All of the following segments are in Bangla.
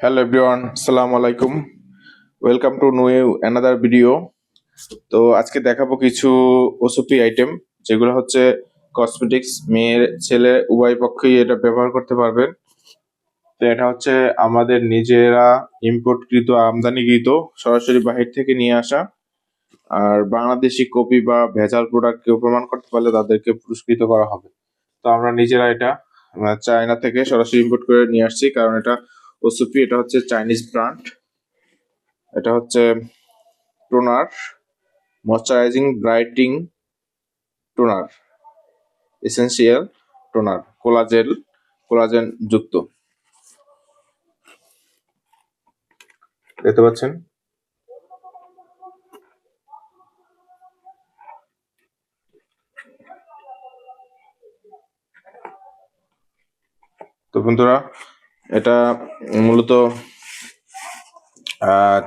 হ্যালো এভরিওয়ান আসসালামু আলাইকুম welcome to new another video তো আজকে দেখাবো কিছু ওসুপি আইটেম যেগুলো হচ্ছে কসমেটিক্স মেয়ের, ছেলে, উভয় পক্ষেই এটা ব্যবহার করতে পারবেন। তো এটা হচ্ছে আমাদের নিজেরা ইম্পোর্টকৃত আমদানিকৃত, সরাসরি বাহির থেকে নিয়ে আসা। আর বাংলাদেশি কপি বা ভেজাল প্রোডাক্ট কেউ প্রমাণ করতে পারলে তাদেরকে পুরস্কৃত করা হবে। তো আমরা নিজেরা এটা চায়না থেকে সরাসরি ইম্পোর্ট করে নিয়ে আসছি, কারণ এটা ওসুপি এটা হচ্ছে চাইনিজ ব্র্যান্ড। এটা হচ্ছে toner, moisturising, brightening toner essential toner collagen collagen যুক্ত দেখতে পাচ্ছেন? তো বন্ধুরা এটা মূলত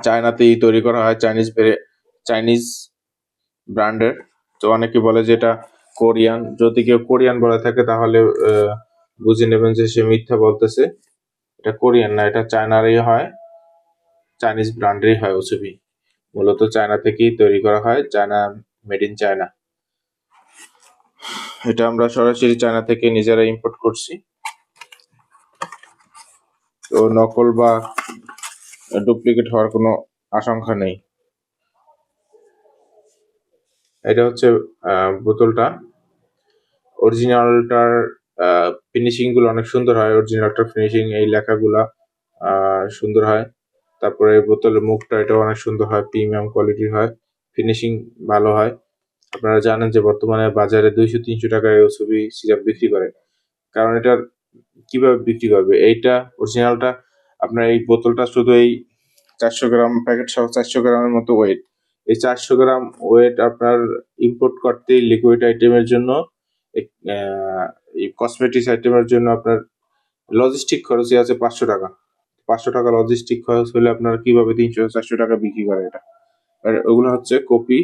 চায়নাতেই তৈরি করা হয় চাইনিজ চাইনিজ ব্র্যান্ডের। তো অনেকে বলে যে এটা কোরিয়ান। যদি কেউ কোরিয়ান বলে থাকে, তাহলে বুঝে নেবেন যে সে মিথ্যা বলতেছে। এটা কোরিয়ান না, এটা চায়নারই হয়, চাইনিজ ব্র্যান্ডেরই হয় ওসুবি। মূলত চায়না থেকেই তৈরি করা হয়, চায়না মেড ইন চায়না। এটা আমরা সরাসরি চায়না থেকে নিজেরা ইম্পোর্ট করছি। তো নকল বা ডুপ্লিকেট হওয়ার কোনো আশঙ্কা নেই। এটা হচ্ছে বোতলটা। অরিজিনালটার ফিনিশিংগুলো অনেক সুন্দর হয়। অরিজিনালটার ফিনিশিং এই লেখাগুলা সুন্দর হয়। তারপরে বোতলের মুখটা এটা অনেক সুন্দর হয় প্রিমিয়াম কোয়ালিটির হয় ফিনিশিং ভালো হয়। আপনারা জানেন যে বর্তমানে বাজারে দুইশো তিনশো টাকায় ছবি সিরাপ বিক্রি করে। কারণ এটা কীভাবে বিক্রি করবে? এইটা অরিজিনালটা আপনার এই বোতলটা শুধু এই চারশো গ্রাম প্যাকেট সহ চারশো গ্রামের মতো ওয়েট এই চারশো গ্রাম ওয়েট আপনার ইম্পোর্ট করতে লিকুইড আইটেমের জন্য এই কসমেটিক্স আইটেমের জন্য আপনার লজিস্টিক খরচই আছে পাঁচশো টাকা। পাঁচশো টাকা লজিস্টিক খরচ হলে আপনার কীভাবে তিনশো, চারশো টাকা বিক্রি করে এটা? আর ওগুলো হচ্ছে কপি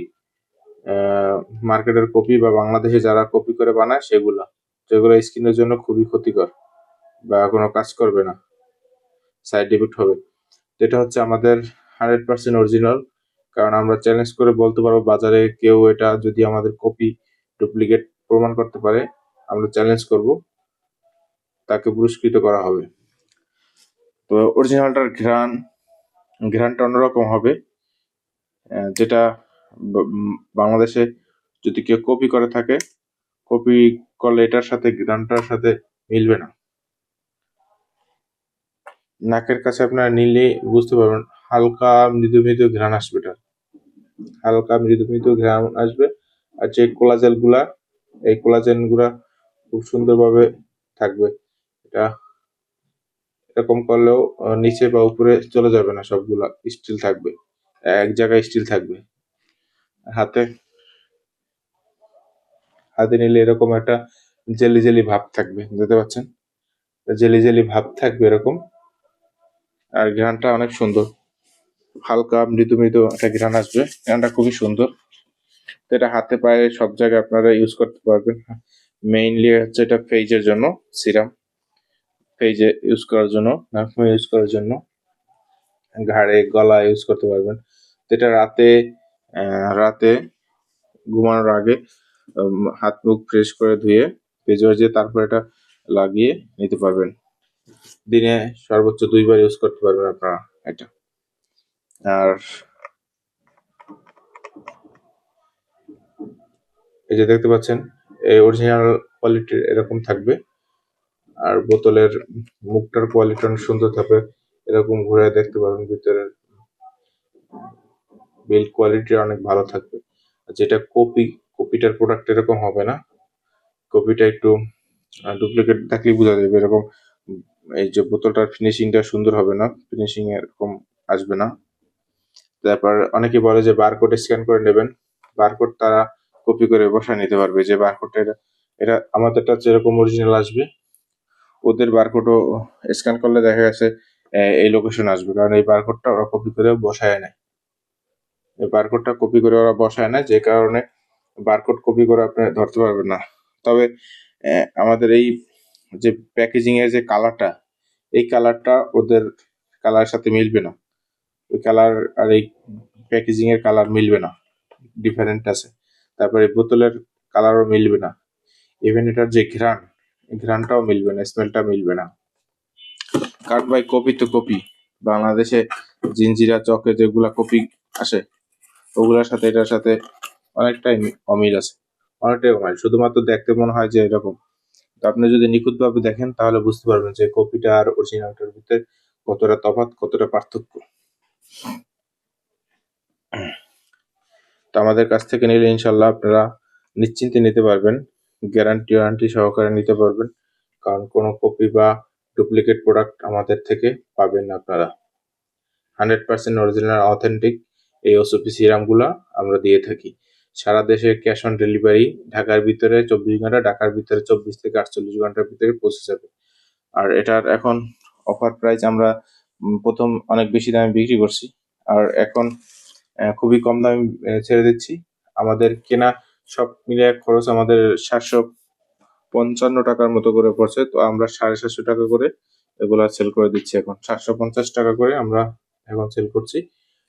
মার্কেটের কপি বা বাংলাদেশে যারা কপি করে বানায় সেগুলো। যেগুলো স্কিনের জন্য খুবই ক্ষতিকর। বা কোনো কাজ করবে না। সাইড এফেক্ট হবে। তো এটা হচ্ছে আমাদের হান্ড্রেড পার্সেন্ট অরিজিনাল কারণ আমরা চ্যালেঞ্জ করে বলতে পারব বাজারে কেউ এটা যদি আমাদের কপি ডুপ্লিকেট প্রমাণ করতে পারে, আমরা চ্যালেঞ্জ করব, তাকে পুরস্কৃত করা হবে। তো অরিজিনালটার ঘ্রাণ, ঘ্রাণটা অন্যরকম হবে। যেটা বাংলাদেশে যদি কেউ কপি করে থাকে কপি করলে এটার সাথে, ঘ্রাণটার সাথে মিলবে না। নাকের কাছে আপনারা নিলে বুঝতে পারবেন হালকা মৃদু মৃদু ঘ্রাণ আসবে এটা হালকা মৃদু মৃদু ঘ্রাণ আসবে আর যে কোলাজেলগুলা, এই কোলাজেনগুলা খুব সুন্দরভাবে থাকবে। এটা এরকম করলেও নিচে বা উপরে চলে যাবে না সবগুলা স্টিল থাকবে। এক জায়গায় স্টিল থাকবে। হাতে হাতে নিলে এরকম একটা জেলি জেলি ভাব থাকবে দেখতে পাচ্ছেন জেলি জেলি ভাব থাকবে এরকম। আর ঘ্রাণটা অনেক সুন্দর। হালকা মৃদু মৃদু একটা ঘ্রাণ আসবে। ঘ্রাণটা খুবই সুন্দর। তো এটা হাতে পায়ে সব জায়গায় আপনারা ইউজ করতে পারবেন। মেইনলি হচ্ছে এটা ফেজের জন্য সিরাম ফেজে ইউজ করার জন্য নাকমে ইউজ করার জন্য। ঘাড়ে গলা ইউজ করতে পারবেন। তো এটা রাতে রাতে ঘুমানোর আগে হাত মুখ ফ্রেশ করে ধুয়ে ফেজ ওয়াশে তারপর এটা লাগিয়ে নিতে পারবেন। দিনে সর্বোচ্চ দুইবার ইউজ করতে পারবেন আপনারা এটা। আর এই যে দেখতে পাচ্ছেন, এই অরিজিনাল কোয়ালিটির এরকম থাকবে। আর বোতলের মুখটার কোয়ালিটি অনেক সুন্দর থাকবে। এরকম ঘুরে দেখতে পারবেন ভিতরের বিল্ড কোয়ালিটি অনেক ভালো থাকবে। যেটা কপি কপিটার প্রোডাক্ট এরকম হবে না। কপিটা একটু ডুপ্লিকেট থাকলেই বোঝা যাবে। এরকম এই যে বোতলটার ফিনিশিংটা সুন্দর হবে না ফিনিশিং এরকম আসবে না। তারপর অনেকে বলে যে বারকোড স্ক্যান করে নেবেন। বারকোড তারা কপি করে বসায় নিতে পারবে যে বারকোডটা এটা এটা আমাদেরটা যেরকম অরিজিনাল আসবে, ওদের বারকোডও স্ক্যান করলে দেখা গেছে এই লোকেশন আসবে। কারণ এই বারকোডটা ওরা কপি করে বসায় নেয়। এই বারকোডটা কপি করে ওরা বসায় না যে কারণে বারকোড কপি করে আপনি ধরতে পারবেন না। তবে আমাদের এই যে প্যাকেজিং এর যে কালারটা এই কালারটা ওদের কালারের সাথে মিলবে না। ওই কালার আর এই প্যাকেজিং এর কালার মিলবে না। ডিফারেন্ট আছে। তারপরে বোতলের কালারও মিলবে না। ইভেন এটার যে ঘ্রাণ, ঘ্রাণটাও মিলবে না স্মেলটা মিলবে না। কারণ বাই কপি তো কপি। বাংলাদেশে জিঞ্জিরা চকে যেগুলা কপি আসে, ওগুলার সাথে, এটার সাথে অনেকটাই অমিল আছে। অনেকটাই অমিল। শুধুমাত্র দেখতে মনে হয় যে এরকম। আপনি যদি নিখুঁতভাবে দেখেন, তাহলে বুঝতে পারবেন যে কপিটা আর অরিজিনালটার ভিতরে কতটা তফাৎ, কতটা পার্থক্য। তো আমাদের কাছ থেকে নিলে ইনশাল্লাহ আপনারা নিশ্চিন্তে নিতে পারবেন গ্যারান্টি ওয়ারান্টি সহকারে নিতে পারবেন, কারণ কোনো কপি বা ডুপ্লিকেট প্রোডাক্ট আমাদের থেকে পাবেন না আপনারা। হান্ড্রেড পার্সেন্ট অরিজিনাল অথেন্টিক এই ওসপি সিরামগুলা আমরা দিয়ে থাকি। সারা দেশে ক্যাশ অন ডেলিভারি ঢাকার ভিতরে চব্বিশ ঘণ্টা, ঢাকার ভিতরে চব্বিশ থেকে আটচল্লিশ ঘণ্টার ভিতরে পৌঁছে যাবে। আর এটার এখন অফার প্রাইস আমরা প্রথম অনেক বেশি দামে বিক্রি করছি। আর এখন খুবই কম দামে ছেড়ে দিচ্ছি। আমাদের কেনা সব মিলিয়ে খরচ আমাদের সাতশো পঞ্চান্ন টাকার মতো করে পড়ছে। তো আমরা সাড়ে সাতশো টাকা করে এগুলা সেল করে দিচ্ছি এখন। সাতশো পঞ্চাশ টাকা করে আমরা এখন সেল করছি।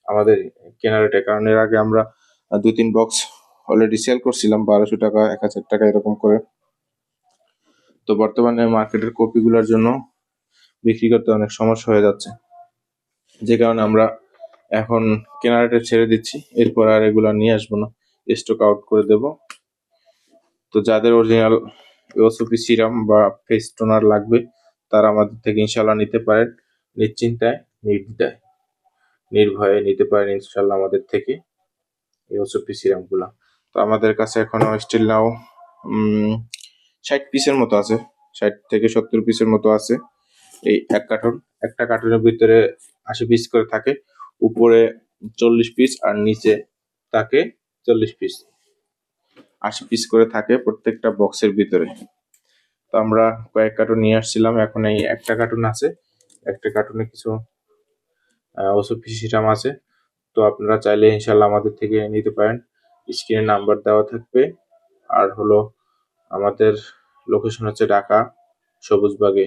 আমাদের কেনার রেটে কারণ এর আগে আমরা দুই, তিন বক্স অলরেডি সেল করছিলাম, বারোশো টাকা, এক হাজার টাকা এরকম করে। তো বর্তমানে মার্কেটের কপিগুলোর জন্য বিক্রি করতে অনেক সমস্যা হয়ে যাচ্ছে। যে কারণে আমরা এখন কেনার রেটে ছেড়ে দিচ্ছি, এরপর আর এগুলা নিয়ে আসব না। স্টক আউট করে দেব। তো যাদের অরিজিনাল ওসপি সিরাম বা ফেস টোনার লাগবে, তারা আমাদের থেকে ইনশাল্লাহ নিতে পারেন। নিশ্চিন্তায়, নির্দ্বিধায়, নির্ভয়ে নিতে পারেন ইনশাল্লাহ আমাদের থেকে এই ওসপি সিরামগুলা তো আমাদের কাছে এখনও স্টিল নাও ষাট পিসের মতো আছে। ষাট থেকে সত্তর পিসের মতো আছে এই এক কার্টন একটা কার্টনের ভিতরে আশি পিস করে থাকে, উপরে চল্লিশ পিস আর নিচে থাকে চল্লিশ পিস আশি পিস করে থাকে প্রত্যেকটা বক্সের ভিতরে। তো আমরা কয়েক কার্টুন নিয়ে আসছিলাম, এখন এই একটা কার্টুন আছে। একটা কার্টুনে কিছু ওষুধ সিরাম আছে। তো আপনারা চাইলে ইনশাল্লাহ আমাদের থেকে নিতে পারেন। স্ক্রিনে নাম্বার দেওয়া থাকবে। আর হলো আমাদের লোকেশন হচ্ছে ঢাকা, সবুজবাগে।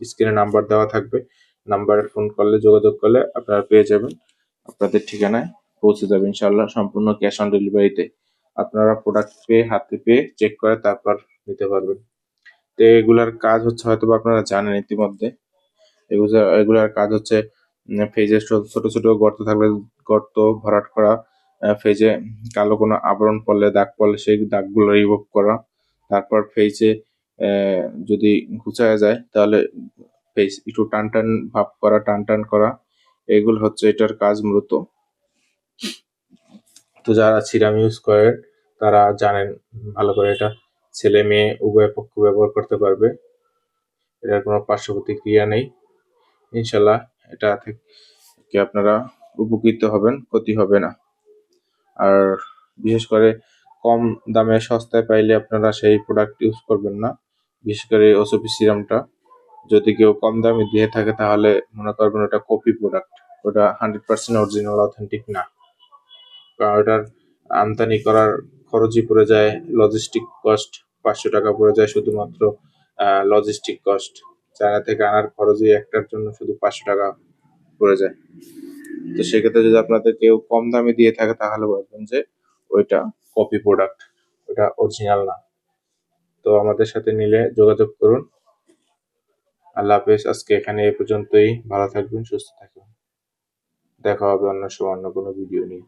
স্ক্রিনে নাম্বার দেওয়া থাকবে। নাম্বারে ফোন করলে, যোগাযোগ করলে আপনারা পেয়ে যাবেন। আপনাদের ঠিকানায় পৌঁছে যাবে ইনশাল্লাহ সম্পূর্ণ ক্যাশ অন ডেলিভারিতে আপনারা প্রোডাক্ট পেয়ে, হাতে পেয়ে চেক করে তারপর নিতে পারবেন। তো এগুলার কাজ হচ্ছে হয়তো আপনারা জানেন ইতিমধ্যে। এগুলা এগুলার কাজ হচ্ছে ফেজে ছোট ছোট গর্ত থাকলে গর্ত ভরাট করা ফেজে কালো কোনো আবরণ পড়লে, দাগ পড়লে সেই দাগগুলো রিমুভ করা। তারপর ফেজে যদি ঘুচায়া যায়, তাহলে ফেস একটু টান টান ভাব করা, টান টান করা, এগুলো হচ্ছে এটার কাজ মূলত। তো যারা সিরাম ইউজ করেন তারা জানেন ভালো করে এটা। ছেলে মেয়ে উভয় পক্ষ ব্যবহার করতে পারবে। এটার কোনো পার্শ্ব প্রতিক্রিয়া নেই। ইনশাল্লাহ এটা থেকে আপনারা উপকৃত হবেন, ক্ষতি হবে না। আর বিশেষ করে কম দামে সস্তায় পাইলে আপনারা সেই প্রোডাক্ট ইউজ করবেন না। বিশেষ করে ওসপি সিরামটা যদি কেউ কম দামে দিয়ে থাকে তাহলে মনে করবেন ওটা কপি প্রোডাক্ট ওটা হান্ড্রেড পার্সেন্ট অরিজিনাল অথেন্টিক না। কারণ ওটার আমদানি করার খরচই পড়ে যায় লজিস্টিক কস্ট পাঁচশো টাকা পড়ে যায় শুধুমাত্র লজিস্টিক কস্ট চায়না থেকে আনার খরচই একটার জন্য শুধু পাঁচশো টাকা পড়ে যায়। তো সেক্ষেত্রে যদি আপনাদের কেউ কম দামে দিয়ে থাকে, তাহলে বলবেন যে ওইটা কপি প্রোডাক্ট ওটা অরিজিনাল না। তো আমাদের সাথে নিলে যোগাযোগ করুন। আল্লাহ হাফেজ, আজকে এখানে এ পর্যন্তই। ভালো থাকবেন, সুস্থ থাকবেন। দেখা হবে অন্য সময় অন্য কোনো ভিডিও নিয়ে।